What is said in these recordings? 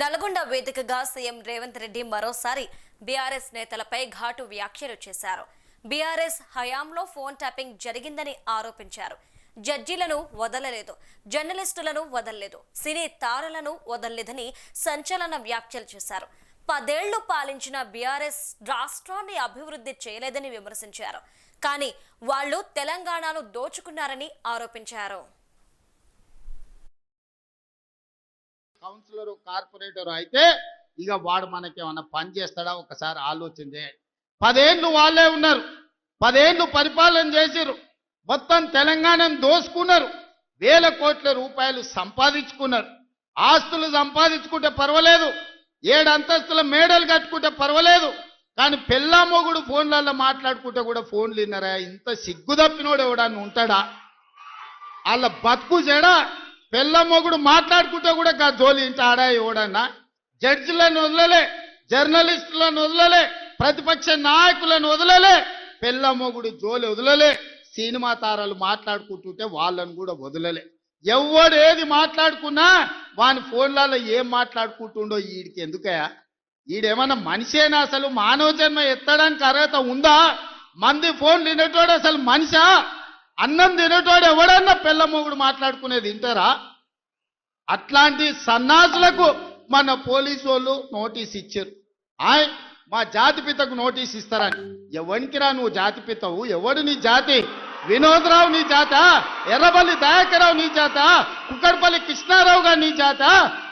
నల్గొండ వేదికగా సీఎం రేవంత్ రెడ్డి మరోసారి బీఆర్ఎస్ నేతలపై ఘాటు వ్యాఖ్యలు చేశారు. బీఆర్ఎస్ హయాంలో ఫోన్ ట్యాపింగ్ జరిగిందని ఆరోపించారు. జడ్జీలను వదలలేదు జర్నలిస్టులను వదలలేదు సినీ తారలను వదలలేదని సంచలన వ్యాఖ్యలు చేశారు. పదేళ్ళు పాలించిన బీఆర్ఎస్ రాష్ట్రాన్ని అభివృద్ధి చేయలేదని విమర్శించారు. కానీ వాళ్ళు తెలంగాణను దోచుకున్నారని ఆరోపించారు. కౌన్సిలర్ కార్పొరేటర్ అయితే ఇక వాడు మనకేమన్నా పని చేస్తాడా? ఒకసారి ఆలోచన చేయండి. పదేళ్ళు వాళ్ళే ఉన్నారు. పదేళ్ళు పరిపాలన చేశారు మొత్తం తెలంగాణను దోసుకున్నారు. వేల కోట్ల రూపాయలు సంపాదించుకున్నారు. ఆస్తులు సంపాదించుకుంటే పర్వాలేదు. ఏడు అంతస్తుల మేడలు కట్టుకుంటే పర్వాలేదు. కానీ పెళ్ళా మొగుడు ఫోన్లలో మాట్లాడుకుంటే కూడా ఫోన్లు విన్నారా ఇంత సిగ్గు తప్పినోడు ఉంటాడా? వాళ్ళ బతుకు జడ? పెళ్ళ మొగుడు మాట్లాడుకుంటే కూడా గా జోలి ఇంట ఆడా ఎవడన్నా? జడ్జిలను వదలలే జర్నలిస్టులను వదలలే ప్రతిపక్ష నాయకులను వదలలే పెళ్ళ మొగుడు జోలి వదలలే సినిమా తారాలు మాట్లాడుకుంటుంటే వాళ్ళను కూడా వదలలే. ఎవడు ఏది మాట్లాడుకున్నా వాని ఫోన్లలో ఏం మాట్లాడుకుంటుండో వీడికి ఎందుకయా వీడేమన్నా మనిషేనా అసలు? మానవ జన్మ ఎత్తడానికి అర్హత ఉందా? మంది ఫోన్ తినేటోడు అసలు మనిషా? అన్నం తినేటోడు ఎవడన్నా పిల్ల మొగుడు మాట్లాడుకునేది వింటారా? అట్లాంటి సన్నాసులకు మన పోలీసు వాళ్ళు నోటీస్ ఇచ్చారు. ఆయ్ మా జాతిపితకు నోటీస్ ఇస్తారని. ఎవరికిరా నువ్వు జాతిపితవు ఎవడు నీ జాతి? వినోదరావు నీ జాత? ఎర్రబల్లి దయాకరావు నీ జాత? కుక్కడపల్లి కృష్ణారావు గారు నీ జాత?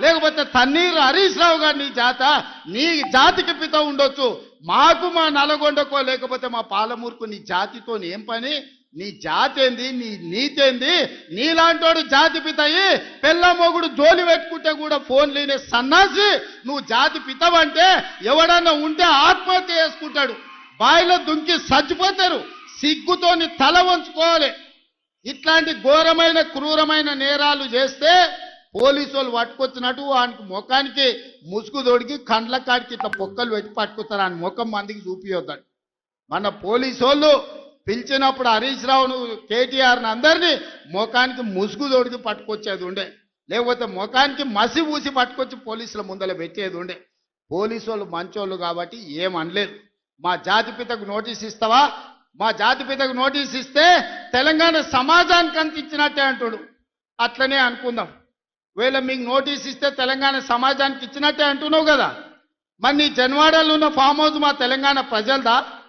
లేకపోతే తన్నీరు హరీష్ రావు గారు నీ జాత? నీ జాతికి పిత ఉండొచ్చు. మాకు మా నల్గొండకో లేకపోతే మా పాలమూరుకు నీ జాతితో ఏం పని? నీ జాతి ఏంది నీ నీతి ఏంది నీలాంటోడు జాతి పితయి. పెళ్ళ మొగుడు జోలి పెట్టుకుంటే కూడా ఫోన్ లేని సన్నాసి. నువ్వు జాతి పితవంటే ఎవడన్నా ఉంటే ఆత్మహత్య చేసుకుంటాడు. బాయిలో దుంకి చచ్చిపోతారు సిగ్గుతోని తల వంచుకోవాలి. ఇట్లాంటి ఘోరమైన క్రూరమైన నేరాలు చేస్తే పోలీసు వాళ్ళు పట్టుకొచ్చినట్టు వానికి ముఖానికి ముసుగు తొడిగి కండ్ల కాడికి ఇట్లా పొక్కలు పెట్టి పట్టుకుతారు ఆయన ముఖం మందికి చూపియొద్దాడు మన పోలీసు వాళ్ళు పిలిచినప్పుడు హరీష్ రావును కేటీఆర్ని అందరినీ ముఖానికి ముసుగు తోడికి పట్టుకొచ్చేది ఉండే. లేకపోతే ముఖానికి మసి పూసి పట్టుకొచ్చి పోలీసుల ముందర పెట్టేది ఉండే. పోలీసు వాళ్ళు మంచోళ్ళు కాబట్టి ఏమనలేదు మా మా జాతిపితకు నోటీస్ ఇస్తావా? మా జాతిపితకు నోటీస్ ఇస్తే తెలంగాణ సమాజానికి అందించినట్టే అంటాడు. అట్లనే అనుకుందాం. వీళ్ళ మీకు నోటీస్ ఇస్తే తెలంగాణ సమాజానికి ఇచ్చినట్టే అంటున్నావు కదా? మరి నీ జన్వాడలో ఉన్న ఫామ్ హౌస్ మా తెలంగాణ ప్రజలదా?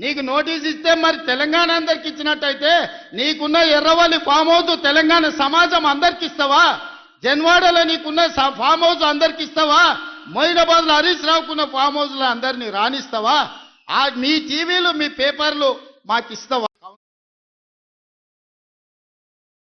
నీకు నోటీస్ ఇస్తే మరి తెలంగాణ అందరికి ఇచ్చినట్టయితే నీకున్న ఎర్రవల్లి ఫామ్ హౌస్ తెలంగాణ సమాజం అందరికి ఇస్తావా? జన్వాడలో నీకున్న స- ఫామ్ హౌస్ అందరికి ఇస్తావా? మొయినాబాద్లో హరీష్ రావుకున్న ఫామ్ హౌస్లో అందరినీ రాణిస్తావా? మీ టీవీలు మీ పేపర్లు మాకు ఇస్తావా